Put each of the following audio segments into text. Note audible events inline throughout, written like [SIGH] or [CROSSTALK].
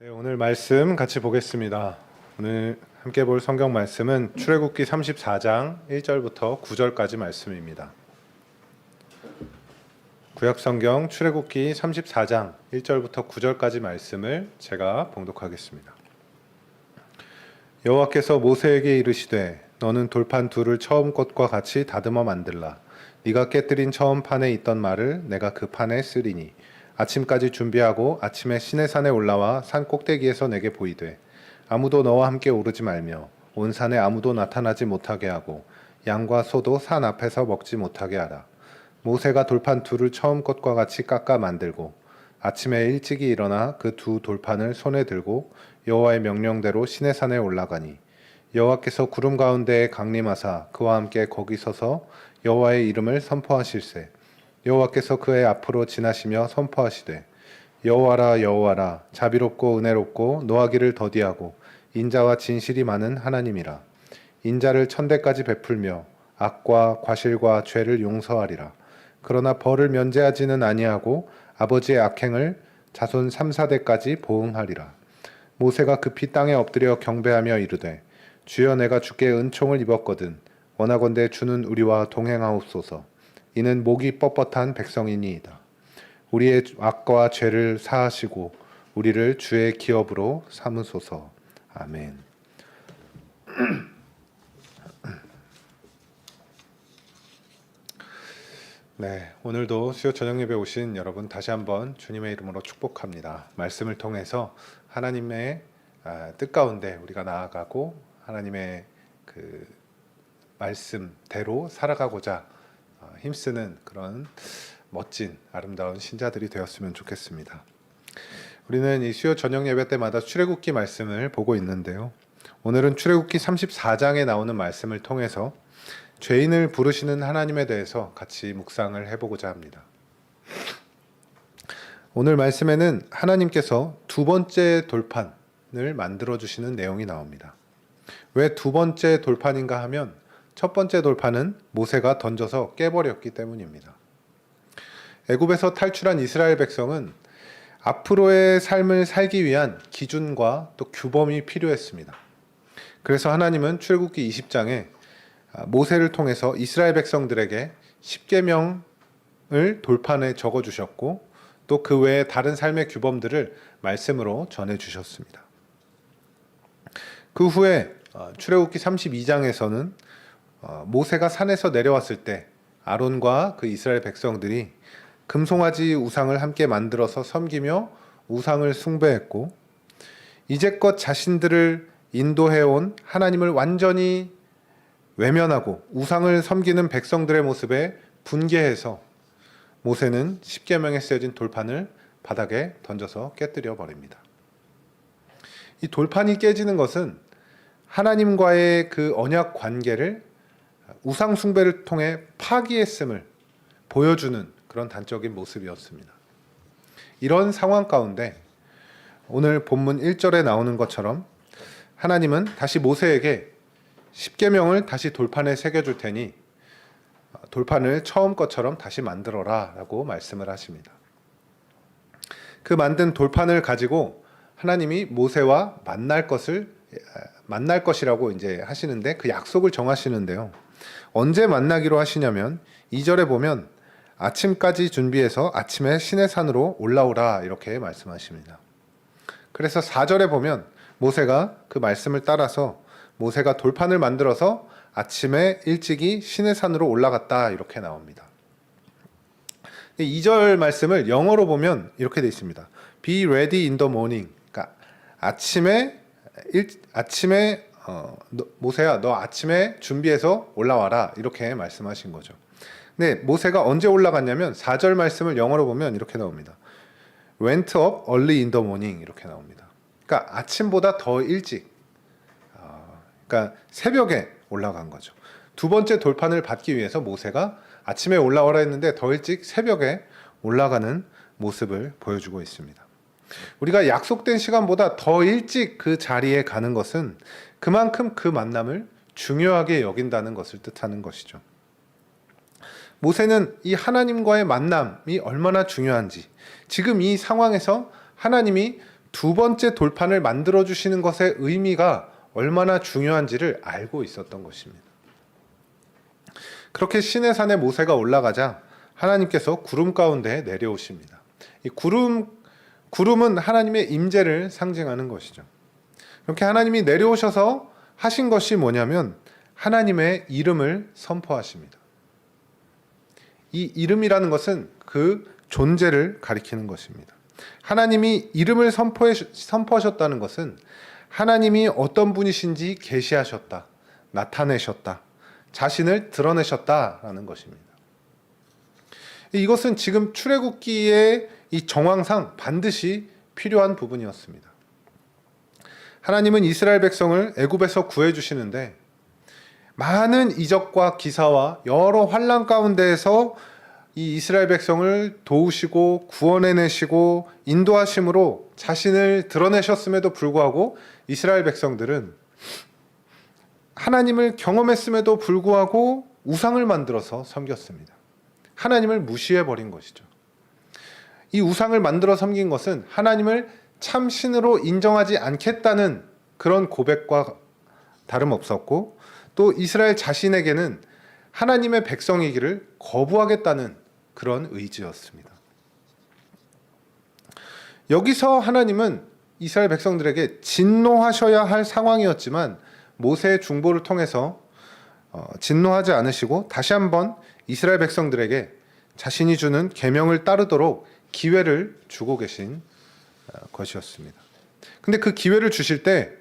네, 오늘 말씀 같이 보겠습니다. 오늘 함께 볼 성경 말씀은 출애굽기 34장 1절부터 9절까지 말씀입니다. 구약 성경 출애굽기 34장 1절부터 9절까지 말씀을 제가 봉독하겠습니다. 여호와께서 모세에게 이르시되 너는 돌판 둘을 처음 것과 같이 다듬어 만들라 네가 깨뜨린 처음 판에 있던 말을 내가 그 판에 쓰리니 아침까지 준비하고 아침에 시내산에 올라와 산 꼭대기에서 내게 보이되 아무도 너와 함께 오르지 말며 온 산에 아무도 나타나지 못하게 하고 양과 소도 산 앞에서 먹지 못하게 하라. 모세가 돌판 둘을 처음 것과 같이 깎아 만들고 아침에 일찍이 일어나 그 두 돌판을 손에 들고 여호와의 명령대로 시내산에 올라가니 여호와께서 구름 가운데에 강림하사 그와 함께 거기 서서 여호와의 이름을 선포하실세 여호와께서 그의 앞으로 지나시며 선포하시되 여호와라 여호와라 자비롭고 은혜롭고 노하기를 더디하고 인자와 진실이 많은 하나님이라. 인자를 천대까지 베풀며 악과 과실과 죄를 용서하리라. 그러나 벌을 면제하지는 아니하고 아버지의 악행을 자손 3, 4대까지 보응하리라. 모세가 급히 땅에 엎드려 경배하며 이르되 주여 내가 주께 은총을 입었거든 원하건대 주는 우리와 동행하옵소서 이는 목이 뻣뻣한 백성이니이다. 우리의 악과 죄를 사하시고 우리를 주의 기업으로 삼으소서. 아멘. [CLEARS THROAT] 네, 오늘도 수요 저녁 예배 오신 여러분 다시 한번 주님의 이름으로 축복합니다. 말씀을 통해서 하나님의 아, 뜻 가운데 우리가 나아가고 하나님의 그 말씀대로 살아가고자 어, 힘쓰는 그런 멋진 아름다운 신자들이 되었으면 좋겠습니다. 우리는 이 수요 저녁 예배 때마다 출애굽기 말씀을 보고 있는데요. 오늘은 출애굽기 34장에 나오는 말씀을 통해서 죄인을 부르시는 하나님에 대해서 같이 묵상을 해보고자 합니다. 오늘 말씀에는 하나님께서 두 번째 돌판을 만들어 주시는 내용이 나옵니다. 왜 두 번째 돌판인가 하면 첫 번째 돌판은 모세가 던져서 깨버렸기 때문입니다. 애굽에서 탈출한 이스라엘 백성은 앞으로의 삶을 살기 위한 기준과 또 규범이 필요했습니다. 그래서 하나님은 출애굽기 20장에 모세를 통해서 이스라엘 백성들에게 10계명을 돌판에 적어 주셨고 또 그 외에 다른 삶의 규범들을 말씀으로 전해 주셨습니다. 그 후에 어, 출애굽기 32장에서는 어, 모세가 산에서 내려왔을 때 아론과 그 이스라엘 백성들이 금송아지 우상을 함께 만들어서 섬기며 우상을 숭배했고 이제껏 자신들을 인도해온 하나님을 완전히 외면하고 우상을 섬기는 백성들의 모습에 분개해서 모세는 십계명에 쓰여진 돌판을 바닥에 던져서 깨뜨려 버립니다. 이 돌판이 깨지는 것은 하나님과의 그 언약 관계를 우상 숭배를 통해 파기했음을 보여주는 그런 단적인 모습이었습니다. 이런 상황 가운데 오늘 본문 1절에 나오는 것처럼 하나님은 다시 모세에게 십계명을 다시 돌판에 새겨 줄 테니 돌판을 처음 것처럼 다시 만들어라라고 말씀을 하십니다. 그 만든 돌판을 가지고 하나님이 모세와 만날 것을 만날 것이라고 이제 하시는데 그 약속을 정하시는데요. 언제 만나기로 하시냐면 2절에 보면 아침까지 준비해서 아침에 시내산으로 올라오라 이렇게 말씀하십니다. 그래서 4절에 보면 모세가 그 말씀을 따라서 모세가 돌판을 만들어서 아침에 일찍이 시내산으로 올라갔다 이렇게 나옵니다. 2절 말씀을 영어로 보면 이렇게 되어 있습니다. Be ready in the morning. 그러니까 아침에 일, 아침에 어, 너, 모세야 너 아침에 준비해서 올라와라 이렇게 말씀하신 거죠. 근데 모세가 언제 올라갔냐면 4절 말씀을 영어로 보면 이렇게 나옵니다. Went up early in the morning 이렇게 나옵니다. 그러니까 아침보다 더 일찍 어, 그러니까 새벽에 올라간 거죠. 두 번째 돌판을 받기 위해서 모세가 아침에 올라오라 했는데 더 일찍 새벽에 올라가는 모습을 보여주고 있습니다. 우리가 약속된 시간보다 더 일찍 그 자리에 가는 것은 그만큼 그 만남을 중요하게 여긴다는 것을 뜻하는 것이죠. 모세는 이 하나님과의 만남이 얼마나 중요한지, 지금 이 상황에서 하나님이 두 번째 돌판을 만들어 주시는 것의 의미가 얼마나 중요한지를 알고 있었던 것입니다. 그렇게 신의 산에 모세가 올라가자 하나님께서 구름 가운데 내려오십니다. 이 구름 구름은 하나님의 임재를 상징하는 것이죠. 이렇게 하나님이 내려오셔서 하신 것이 뭐냐면 하나님의 이름을 선포하십니다. 이 이름이라는 것은 그 존재를 가리키는 것입니다. 하나님이 이름을 선포해, 선포하셨다는 것은 하나님이 어떤 분이신지 계시하셨다, 나타내셨다, 자신을 드러내셨다라는 것입니다. 이것은 지금 출애굽기의 이 정황상 반드시 필요한 부분이었습니다. 하나님은 이스라엘 백성을 애굽에서 구해 주시는데 많은 이적과 기사와 여러 환란 가운데에서 이 이스라엘 백성을 도우시고 구원해 내시고 인도하심으로 자신을 드러내셨음에도 불구하고 이스라엘 백성들은 하나님을 경험했음에도 불구하고 우상을 만들어서 섬겼습니다. 하나님을 무시해 버린 것이죠. 이 우상을 만들어 섬긴 것은 하나님을 참 신으로 인정하지 않겠다는 그런 고백과 다름없었고 또 이스라엘 자신에게는 하나님의 백성이기를 거부하겠다는 그런 의지였습니다. 여기서 하나님은 이스라엘 백성들에게 진노하셔야 할 상황이었지만 모세의 중보를 통해서 어, 진노하지 않으시고 다시 한번 이스라엘 백성들에게 자신이 주는 계명을 따르도록 기회를 주고 계신 어, 것이었습니다. 근데 그 기회를 주실 때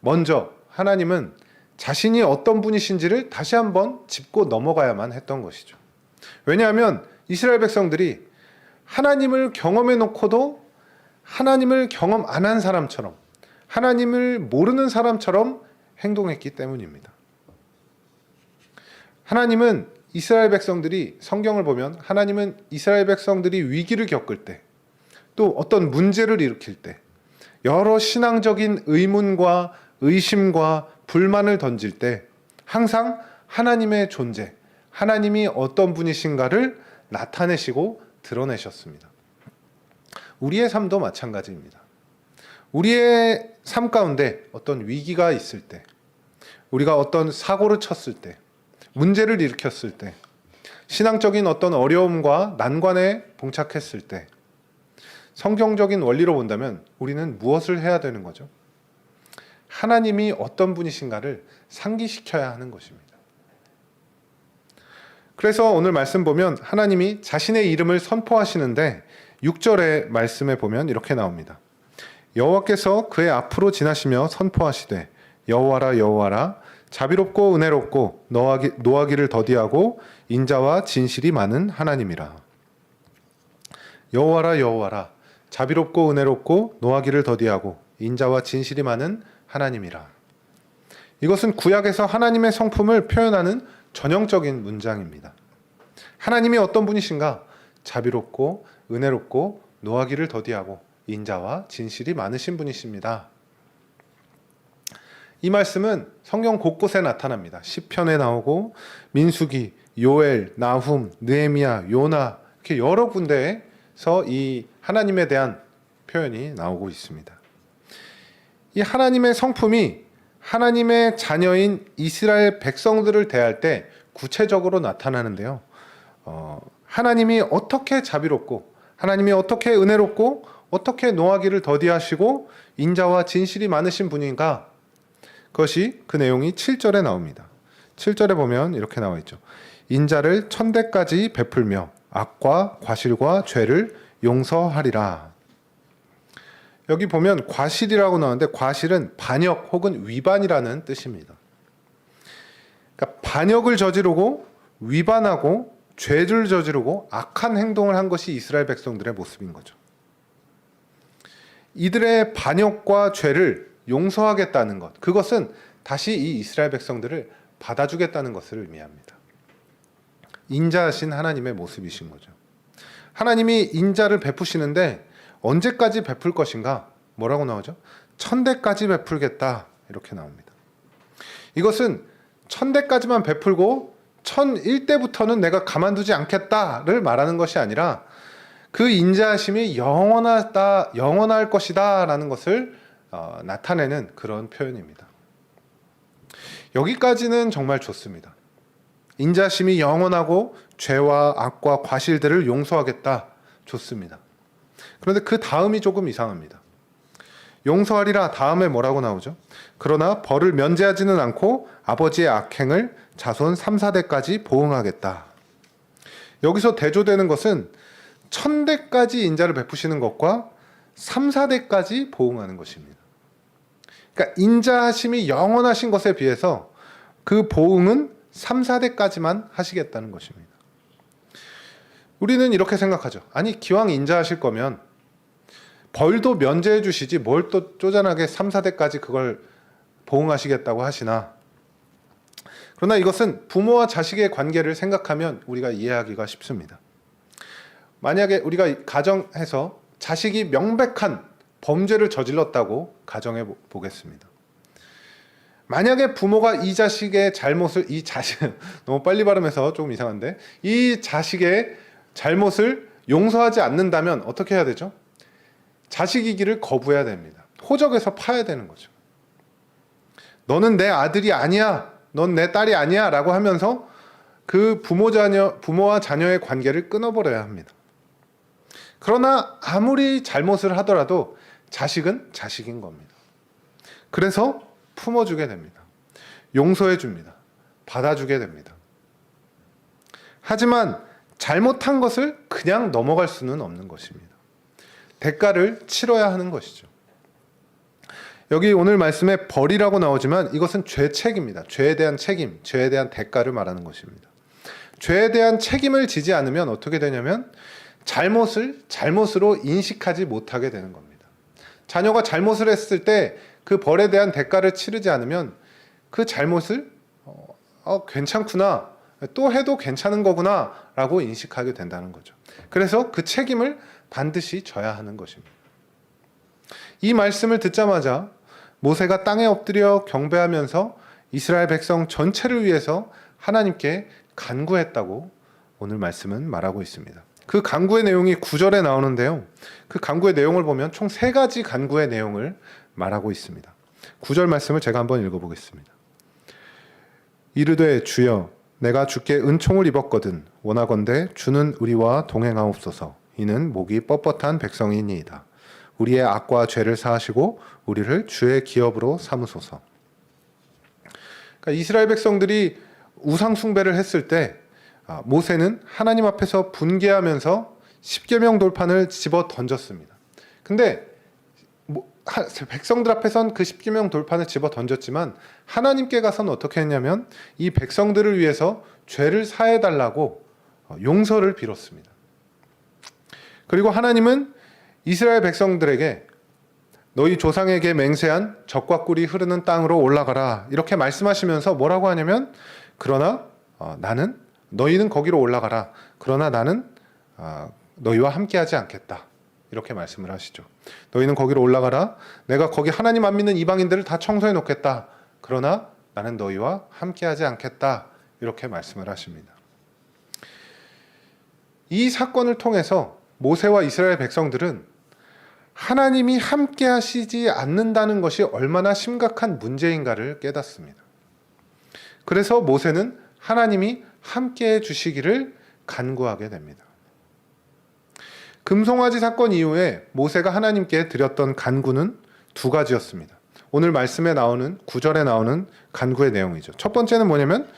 먼저 하나님은 자신이 어떤 분이신지를 다시 한번 짚고 넘어가야만 했던 것이죠. 왜냐하면 이스라엘 백성들이 하나님을 경험해 놓고도 하나님을 경험 안 한 사람처럼 하나님을 모르는 사람처럼 행동했기 때문입니다. 하나님은 이스라엘 백성들이 성경을 보면 하나님은 이스라엘 백성들이 위기를 겪을 때 또 어떤 문제를 일으킬 때 여러 신앙적인 의문과 의심과 불만을 던질 때 항상 하나님의 존재, 하나님이 어떤 분이신가를 나타내시고 드러내셨습니다. 우리의 삶도 마찬가지입니다. 우리의 삶 가운데 어떤 위기가 있을 때, 우리가 어떤 사고를 쳤을 때, 문제를 일으켰을 때, 신앙적인 어떤 어려움과 난관에 봉착했을 때, 성경적인 원리로 본다면 우리는 무엇을 해야 되는 거죠? 하나님이 어떤 분이신가를 상기시켜야 하는 것입니다. 그래서 오늘 말씀 보면 하나님이 자신의 이름을 선포하시는데 6절의 말씀에 보면 이렇게 나옵니다. 여호와께서 그의 앞으로 지나시며 선포하시되 여호와라 여호와라 자비롭고 은혜롭고 노하기, 노하기를 더디하고 인자와 진실이 많은 하나님이라. 여호와라 여호와라 자비롭고 은혜롭고 노하기를 더디하고 인자와 진실이 많은 하나님이라. 이것은 구약에서 하나님의 성품을 표현하는 전형적인 문장입니다. 하나님이 어떤 분이신가? 자비롭고 은혜롭고 노하기를 더디하고 인자와 진실이 많으신 분이십니다. 이 말씀은 성경 곳곳에 나타납니다. 시편에 나오고 민수기, 요엘, 나훔, 느헤미야, 요나 이렇게 여러 군데에서 이 하나님에 대한 표현이 나오고 있습니다. 이 하나님의 성품이 하나님의 자녀인 이스라엘 백성들을 대할 때 구체적으로 나타나는데요. 어, 하나님이 어떻게 자비롭고 하나님이 어떻게 은혜롭고 어떻게 노하기를 더디하시고 인자와 진실이 많으신 분인가? 그것이 그 내용이 7절에 나옵니다. 7절에 보면 이렇게 나와 있죠. 인자를 천대까지 베풀며 악과 과실과 죄를 용서하리라. 여기 보면 과실이라고 나오는데 과실은 반역 혹은 위반이라는 뜻입니다. 그러니까 반역을 저지르고 위반하고 죄를 저지르고 악한 행동을 한 것이 이스라엘 백성들의 모습인 거죠. 이들의 반역과 죄를 용서하겠다는 것, 그것은 다시 이 이스라엘 백성들을 받아주겠다는 것을 의미합니다. 인자하신 하나님의 모습이신 거죠. 하나님이 인자를 베푸시는데 언제까지 베풀 것인가? 뭐라고 나오죠? 천대까지 베풀겠다. 이렇게 나옵니다. 이것은 천대까지만 베풀고 천일대부터는 내가 가만두지 않겠다를 말하는 것이 아니라 그 인자하심이 영원하다, 영원할 것이다 라는 것을 어, 나타내는 그런 표현입니다. 여기까지는 정말 좋습니다. 인자심이 영원하고 죄와 악과 과실들을 용서하겠다. 좋습니다. 그런데 그 다음이 조금 이상합니다. 용서하리라 다음에 뭐라고 나오죠? 그러나 벌을 면제하지는 않고 아버지의 악행을 자손 3, 4대까지 보응하겠다. 여기서 대조되는 것은 천대까지 인자를 베푸시는 것과 3, 4대까지 보응하는 것입니다. 그러니까 인자하심이 영원하신 것에 비해서 그 보응은 3, 4대까지만 하시겠다는 것입니다. 우리는 이렇게 생각하죠. 아니 기왕 인자하실 거면 벌도 면제해 주시지 뭘 또 쪼잔하게 3, 4대까지 그걸 보응하시겠다고 하시나. 그러나 이것은 부모와 자식의 관계를 생각하면 우리가 이해하기가 쉽습니다. 만약에 우리가 가정해서 자식이 명백한 범죄를 저질렀다고 가정해 보- 보겠습니다. 만약에 부모가 이 자식의 잘못을 이 자식 [LAUGHS] 너무 빨리 발음해서 조금 이상한데 이 자식의 잘못을 용서하지 않는다면 어떻게 해야 되죠? 자식이기를 거부해야 됩니다. 호적에서 파야 되는 거죠. 너는 내 아들이 아니야. 넌 내 딸이 아니야 라고 하면서 그 부모 자녀 부모와 자녀의 관계를 끊어버려야 합니다. 그러나 아무리 잘못을 하더라도 자식은 자식인 겁니다. 그래서 품어주게 됩니다. 용서해 줍니다. 받아주게 됩니다. 하지만 잘못한 것을 그냥 넘어갈 수는 없는 것입니다. 대가를 치러야 하는 것이죠. 여기 오늘 말씀에 벌이라고 나오지만 이것은 죄책입니다. 죄에 대한 책임, 죄에 대한 대가를 말하는 것입니다. 죄에 대한 책임을 지지 않으면 어떻게 되냐면 잘못을 잘못으로 인식하지 못하게 되는 겁니다. 자녀가 잘못을 했을 때 그 벌에 대한 대가를 치르지 않으면 그 잘못을 어, 어, 괜찮구나 또 해도 괜찮은 거구나라고 인식하게 된다는 거죠. 그래서 그 책임을 반드시 져야 하는 것입니다. 이 말씀을 듣자마자 모세가 땅에 엎드려 경배하면서 이스라엘 백성 전체를 위해서 하나님께 간구했다고 오늘 말씀은 말하고 있습니다. 그 간구의 내용이 9절에 나오는데요. 그 간구의 내용을 보면 총 세 가지 간구의 내용을 말하고 있습니다. 9절 말씀을 제가 한번 읽어보겠습니다. 이르되 주여 내가 주께 은총을 입었거든 원하건대 주는 우리와 동행하옵소서 이는 목이 뻣뻣한 백성이니이다. 우리의 악과 죄를 사하시고 우리를 주의 기업으로 삼으소서. 그러니까 이스라엘 백성들이 우상 숭배를 했을 때 아, 모세는 하나님 앞에서 분개하면서 십계명 돌판을 집어 던졌습니다. 근데 백성들 앞에선 그 십계명 돌판을 집어 던졌지만 하나님께 가서는 어떻게 했냐면 이 백성들을 위해서 죄를 사해 달라고 어, 용서를 빌었습니다. 그리고 하나님은 이스라엘 백성들에게 너희 조상에게 맹세한 적과 꿀이 흐르는 땅으로 올라가라 이렇게 말씀하시면서 뭐라고 하냐면 그러나 어, 나는 너희는 거기로 올라가라 그러나 나는 아, 너희와 함께하지 않겠다 이렇게 말씀을 하시죠. 너희는 거기로 올라가라 내가 거기 하나님 안 믿는 이방인들을 다 청소해 놓겠다 그러나 나는 너희와 함께하지 않겠다 이렇게 말씀을 하십니다. 이 사건을 통해서 모세와 이스라엘 백성들은 하나님이 함께 하시지 않는다는 것이 얼마나 심각한 문제인가를 깨닫습니다. 그래서 모세는 하나님이 함께 해 주시기를 간구하게 됩니다. 금송아지 사건 이후에 모세가 하나님께 드렸던 간구는 두 가지였습니다. 오늘 말씀에 나오는 구절에 나오는 간구의 내용이죠. 첫 번째는 뭐냐면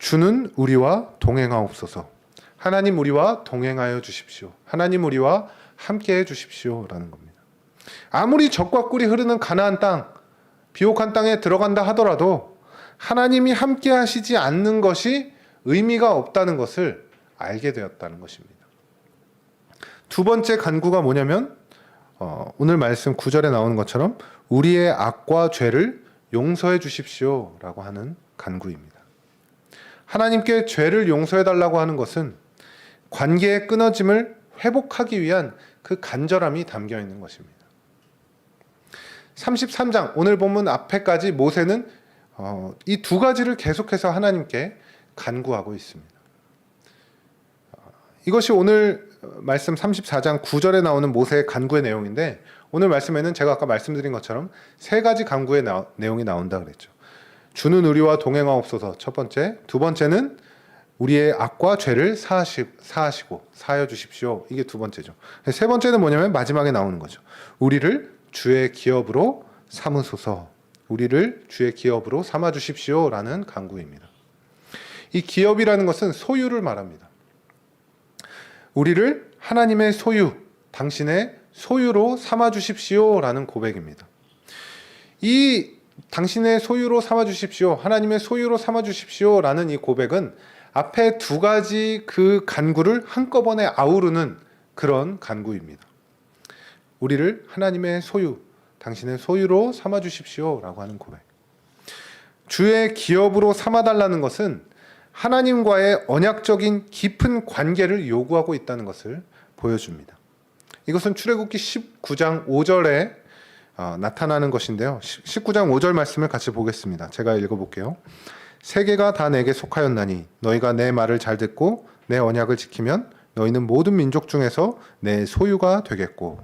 주는 우리와 동행하옵소서. 하나님 우리와 동행하여 주십시오. 하나님 우리와 함께 해 주십시오라는 겁니다. 아무리 적과 꿀이 흐르는 가나안 땅, 비옥한 땅에 들어간다 하더라도 하나님이 함께 하시지 않는 것이 의미가 없다는 것을 알게 되었다는 것입니다. 두 번째 간구가 뭐냐면 어, 오늘 말씀 9절에 나오는 것처럼 우리의 악과 죄를 용서해 주십시오라고 하는 간구입니다. 하나님께 죄를 용서해 달라고 하는 것은 관계의 끊어짐을 회복하기 위한 그 간절함이 담겨 있는 것입니다. 33장 오늘 본문 앞에까지 모세는 어, 이 두 가지를 계속해서 하나님께 간구하고 있습니다. 어, 이것이 오늘 말씀 34장 9절에 나오는 모세의 간구의 내용인데 오늘 말씀에는 제가 아까 말씀드린 것처럼 세 가지 간구의 나- 내용이 나온다 그랬죠. 주는 우리와 동행하옵소서 첫 번째, 두 번째는 우리의 악과 죄를 사하시, 사하시고 사하여 주십시오. 이게 두 번째죠. 세 번째는 뭐냐면 마지막에 나오는 거죠. 우리를 주의 기업으로 삼으소서. 우리를 주의 기업으로 삼아 주십시오라는 간구입니다. 이 기업이라는 것은 소유를 말합니다. 우리를 하나님의 소유, 당신의 소유로 삼아 주십시오라는 고백입니다. 이 당신의 소유로 삼아 주십시오. 하나님의 소유로 삼아 주십시오라는 이 고백은 앞에 두 가지 그 간구를 한꺼번에 아우르는 그런 간구입니다. 우리를 하나님의 소유, 당신의 소유로 삼아 주십시오라고 하는 고백. 주의 기업으로 삼아 달라는 것은 하나님과의 언약적인 깊은 관계를 요구하고 있다는 것을 보여줍니다. 이것은 출애굽기 19장 5절에 어, 나타나는 것인데요. 19장 5절 말씀을 같이 보겠습니다. 제가 읽어볼게요. 세계가 다 내게 속하였나니 너희가 내 말을 잘 듣고 내 언약을 지키면 너희는 모든 민족 중에서 내 소유가 되겠고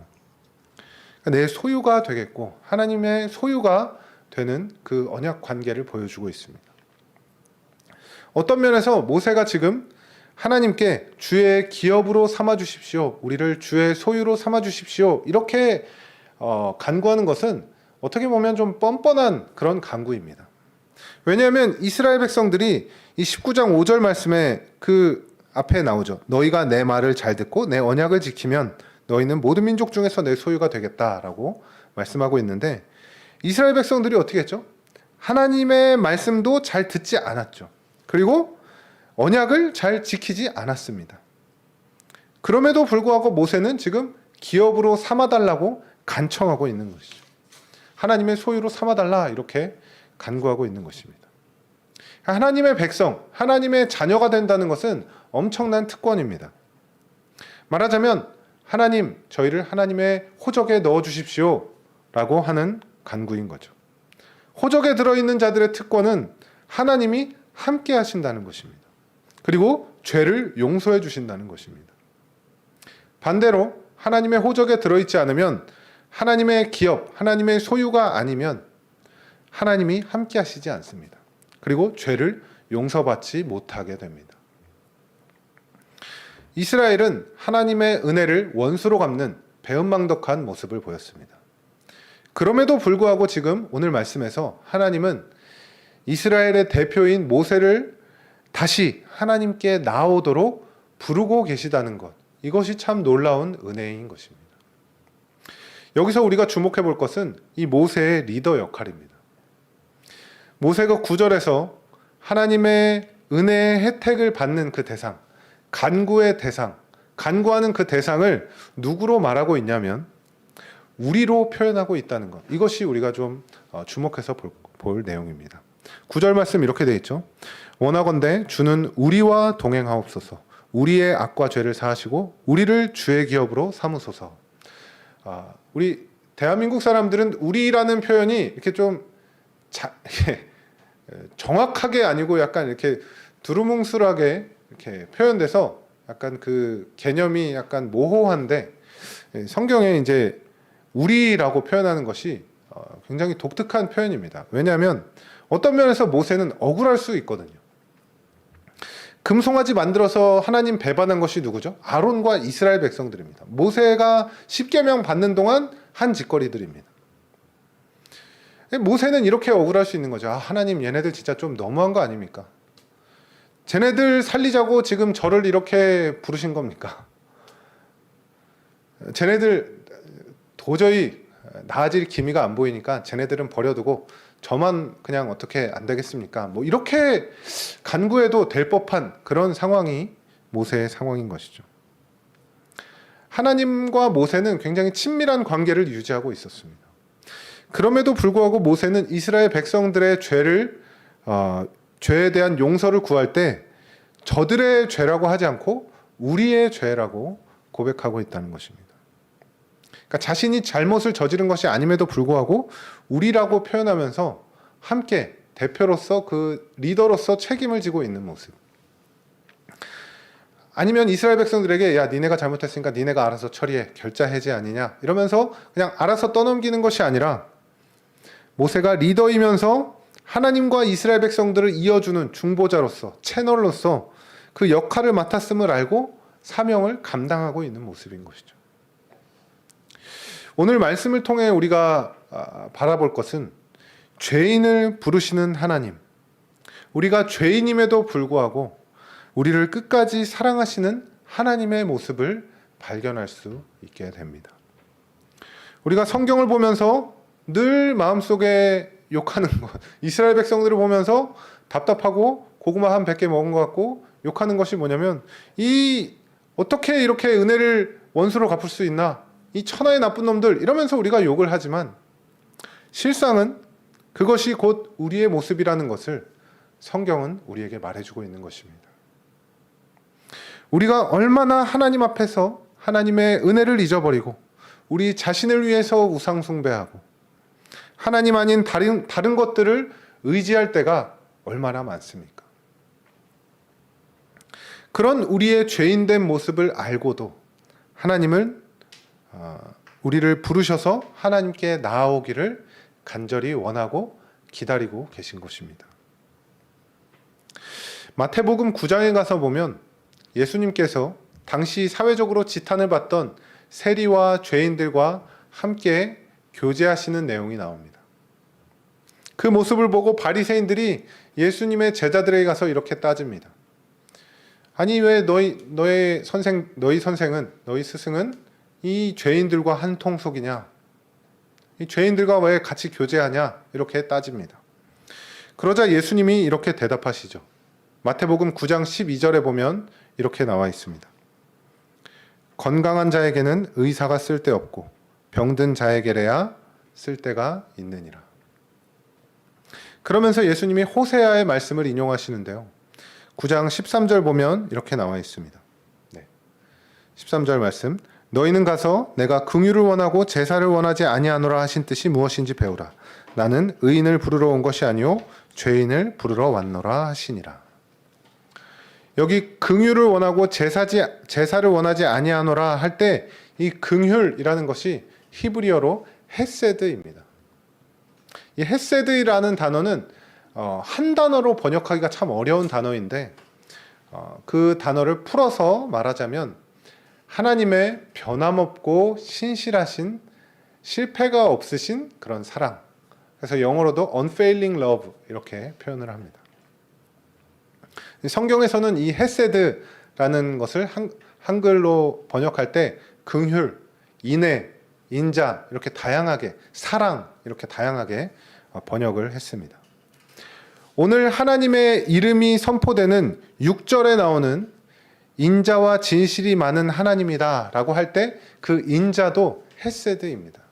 그러니까 내 소유가 되겠고 하나님의 소유가 되는 그 언약 관계를 보여주고 있습니다. 어떤 면에서 모세가 지금 하나님께 주의 기업으로 삼아 주십시오. 우리를 주의 소유로 삼아 주십시오. 이렇게 어, 간구하는 것은 어떻게 보면 좀 뻔뻔한 그런 간구입니다. 왜냐하면 이스라엘 백성들이 이 19장 5절 말씀에 그 앞에 나오죠. 너희가 내 말을 잘 듣고 내 언약을 지키면 너희는 모든 민족 중에서 내 소유가 되겠다라고 말씀하고 있는데 이스라엘 백성들이 어떻게 했죠? 하나님의 말씀도 잘 듣지 않았죠. 그리고 언약을 잘 지키지 않았습니다. 그럼에도 불구하고 모세는 지금 기업으로 삼아달라고 간청하고 있는 것이죠. 하나님의 소유로 삼아달라 이렇게 간구하고 있는 것입니다. 하나님의 백성, 하나님의 자녀가 된다는 것은 엄청난 특권입니다. 말하자면 하나님, 저희를 하나님의 호적에 넣어 주십시오. 라고 하는 간구인 거죠. 호적에 들어있는 자들의 특권은 하나님이 함께 하신다는 것입니다. 그리고 죄를 용서해 주신다는 것입니다. 반대로 하나님의 호적에 들어있지 않으면 하나님의 기업, 하나님의 소유가 아니면 하나님이 함께 하시지 않습니다. 그리고 죄를 용서받지 못하게 됩니다. 이스라엘은 하나님의 은혜를 원수로 갚는 배은망덕한 모습을 보였습니다. 그럼에도 불구하고 지금 오늘 말씀에서 하나님은 이스라엘의 대표인 모세를 다시 하나님께 나오도록 부르고 계시다는 것. 이것이 참 놀라운 은혜인 것입니다. 여기서 우리가 주목해 볼 것은 이 모세의 리더 역할입니다. 모세가 9절에서 하나님의 은혜의 혜택을 받는 그 대상, 간구의 대상, 간구하는 그 대상을 누구로 말하고 있냐면 우리로 표현하고 있다는 것. 이것이 우리가 좀 어, 주목해서 볼, 볼 내용입니다. 9절 말씀 이렇게 되어 있죠. 원하건대 주는 우리와 동행하옵소서. 우리의 악과 죄를 사하시고 우리를 주의 기업으로 삼으소서. 아, 우리 대한민국 사람들은 우리라는 표현이 이렇게 좀 자, 정확하게 아니고 약간 이렇게 두루뭉술하게 이렇게 표현돼서 약간 그 개념이 약간 모호한데 예, 성경에 이제 우리라고 표현하는 것이 어, 굉장히 독특한 표현입니다. 왜냐하면 어떤 면에서 모세는 억울할 수 있거든요. 금송아지 만들어서 하나님 배반한 것이 누구죠? 아론과 이스라엘 백성들입니다. 모세가 십계명 받는 동안 한 짓거리들입니다. 모세는 이렇게 억울할 수 있는 거죠. 아, 하나님 얘네들 진짜 좀 너무한 거 아닙니까? 쟤네들 살리자고 지금 저를 이렇게 부르신 겁니까? 쟤네들 도저히 나아질 기미가 안 보이니까 쟤네들은 버려두고 저만 그냥 어떻게 안 되겠습니까? 뭐 이렇게 간구해도 될 법한 그런 상황이 모세의 상황인 것이죠. 하나님과 모세는 굉장히 친밀한 관계를 유지하고 있었습니다. 그럼에도 불구하고 모세는 이스라엘 백성들의 죄를 어, 죄에 대한 용서를 구할 때 저들의 죄라고 하지 않고 우리의 죄라고 고백하고 있다는 것입니다. 그러니까 자신이 잘못을 저지른 것이 아님에도 불구하고 우리라고 표현하면서 함께 대표로서 그 리더로서 책임을 지고 있는 모습. 아니면 이스라엘 백성들에게 야 니네가 잘못했으니까 니네가 알아서 처리해 결자 해제 아니냐 이러면서 그냥 알아서 떠넘기는 것이 아니라 모세가 리더이면서 하나님과 이스라엘 백성들을 이어주는 중보자로서 채널로서 그 역할을 맡았음을 알고 사명을 감당하고 있는 모습인 것이죠. 오늘 말씀을 통해 우리가 아, 바라볼 것은 죄인을 부르시는 하나님, 우리가 죄인임에도 불구하고 우리를 끝까지 사랑하시는 하나님의 모습을 발견할 수 있게 됩니다. 우리가 성경을 보면서 늘 마음속에 욕하는 것, [LAUGHS] 이스라엘 백성들을 보면서 답답하고 고구마 한 100개 먹은 것 같고 욕하는 것이 뭐냐면 이 어떻게 이렇게 은혜를 원수로 갚을 수 있나? 이 천하의 나쁜 놈들 이러면서 우리가 욕을 하지만 실상은 그것이 곧 우리의 모습이라는 것을 성경은 우리에게 말해주고 있는 것입니다. 우리가 얼마나 하나님 앞에서 하나님의 은혜를 잊어버리고 우리 자신을 위해서 우상숭배하고 하나님 아닌 다른, 다른 것들을 의지할 때가 얼마나 많습니까? 그런 우리의 죄인된 모습을 알고도 하나님을 어, 우리를 부르셔서 하나님께 나아오기를 간절히 원하고 기다리고 계신 것입니다. 마태복음 9장에 가서 보면 예수님께서 당시 사회적으로 지탄을 받던 세리와 죄인들과 함께 교제하시는 내용이 나옵니다. 그 모습을 보고 바리새인들이 예수님의 제자들에게 가서 이렇게 따집니다. 아니 왜 너희 너의 선생 너희 선생은 너희 스승은 이 죄인들과 한 통속이냐? 이 죄인들과 왜 같이 교제하냐? 이렇게 따집니다. 그러자 예수님이 이렇게 대답하시죠. 마태복음 9장 12절에 보면 이렇게 나와 있습니다. 건강한 자에게는 의사가 쓸데없고 병든 자에게래야 쓸데가 있느니라. 그러면서 예수님이 호세아의 말씀을 인용하시는데요. 9장 13절 보면 이렇게 나와 있습니다. 네. 13절 말씀. 너희는 가서 내가 긍휼을 원하고 제사를 원하지 아니하노라 하신 뜻이 무엇인지 배우라. 나는 의인을 부르러 온 것이 아니요 죄인을 부르러 왔노라 하시니라. 여기 긍휼을 원하고 제사지 제사를 원하지 아니하노라 할 때 이 긍휼이라는 것이 히브리어로 헤세드입니다. 이 헤세드라는 단어는 어, 한 단어로 번역하기가 참 어려운 단어인데 어, 그 단어를 풀어서 말하자면 하나님의 변함없고 신실하신 실패가 없으신 그런 사랑. 그래서 영어로도 unfailing love 이렇게 표현을 합니다. 성경에서는 이 헤세드라는 것을 한, 한글로 번역할 때 긍휼, 인애, 인자 이렇게 다양하게 사랑 이렇게 다양하게 어, 번역을 했습니다. 오늘 하나님의 이름이 선포되는 6절에 나오는 인자와 진실이 많은 하나님이다라고 할 때 그 인자도 헤세드입니다.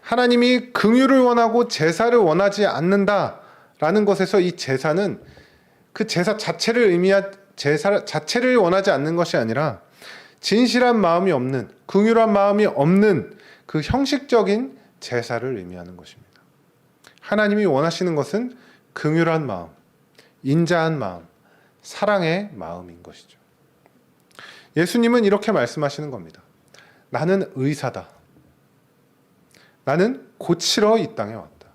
하나님이 긍휼을 원하고 제사를 원하지 않는다라는 것에서 이 제사는 그 제사 자체를 의미한 제사 자체를 원하지 않는 것이 아니라 진실한 마음이 없는 긍휼한 마음이 없는 그 형식적인 제사를 의미하는 것입니다. 하나님이 원하시는 것은 긍휼한 마음, 인자한 마음, 사랑의 마음인 것이죠. 예수님은 이렇게 말씀하시는 겁니다. 나는 의사다. 나는 고치러 이 땅에 왔다.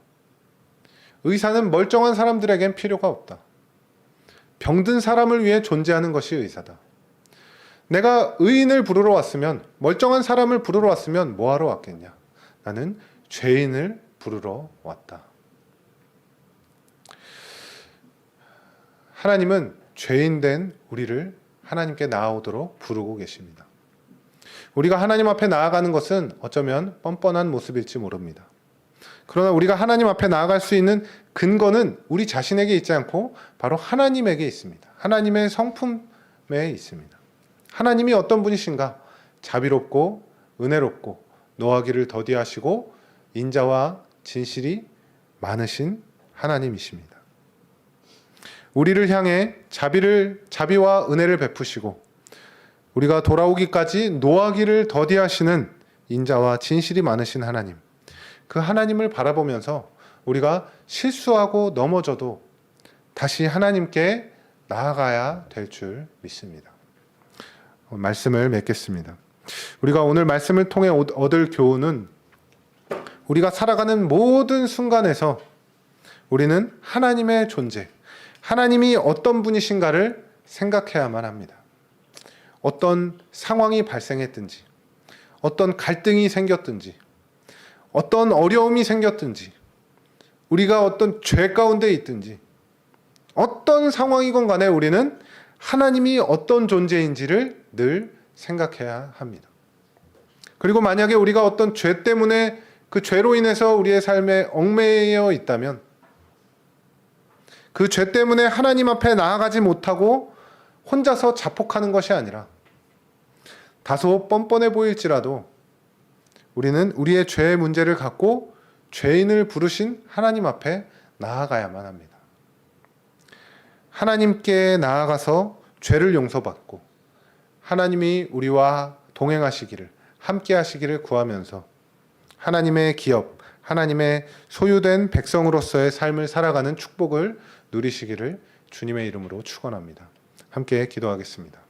의사는 멀쩡한 사람들에겐 필요가 없다. 병든 사람을 위해 존재하는 것이 의사다. 내가 의인을 부르러 왔으면 멀쩡한 사람을 부르러 왔으면 뭐 하러 왔겠냐? 나는 죄인을 부르러 왔다. 하나님은 죄인된 우리를 하나님께 나아오도록 부르고 계십니다. 우리가 하나님 앞에 나아가는 것은 어쩌면 뻔뻔한 모습일지 모릅니다. 그러나 우리가 하나님 앞에 나아갈 수 있는 근거는 우리 자신에게 있지 않고 바로 하나님에게 있습니다. 하나님의 성품에 있습니다. 하나님이 어떤 분이신가? 자비롭고 은혜롭고 노하기를 더디하시고 인자와 진실이 많으신 하나님이십니다. 우리를 향해 자비를 자비와 은혜를 베푸시고 우리가 돌아오기까지 노하기를 더디하시는 인자와 진실이 많으신 하나님. 그 하나님을 바라보면서 우리가 실수하고 넘어져도 다시 하나님께 나아가야 될 줄 믿습니다. 어, 말씀을 맺겠습니다. 우리가 오늘 말씀을 통해 얻- 얻을 교훈은 우리가 살아가는 모든 순간에서 우리는 하나님의 존재, 하나님이 어떤 분이신가를 생각해야만 합니다. 어떤 상황이 발생했든지, 어떤 갈등이 생겼든지, 어떤 어려움이 생겼든지, 우리가 어떤 죄 가운데 있든지, 어떤 상황이건 간에 우리는 하나님이 어떤 존재인지를 늘 생각해야 합니다. 그리고 만약에 우리가 어떤 죄 때문에 그 죄로 인해서 우리의 삶에 얽매여 있다면 그 죄 때문에 하나님 앞에 나아가지 못하고 혼자서 자폭하는 것이 아니라 다소 뻔뻔해 보일지라도 우리는 우리의 죄의 문제를 갖고 죄인을 부르신 하나님 앞에 나아가야만 합니다. 하나님께 나아가서 죄를 용서받고 하나님이 우리와 동행하시기를 함께 하시기를 구하면서 하나님의 기업, 하나님의 소유된 백성으로서의 삶을 살아가는 축복을 누리시기를 주님의 이름으로 축원합니다. 함께 기도하겠습니다.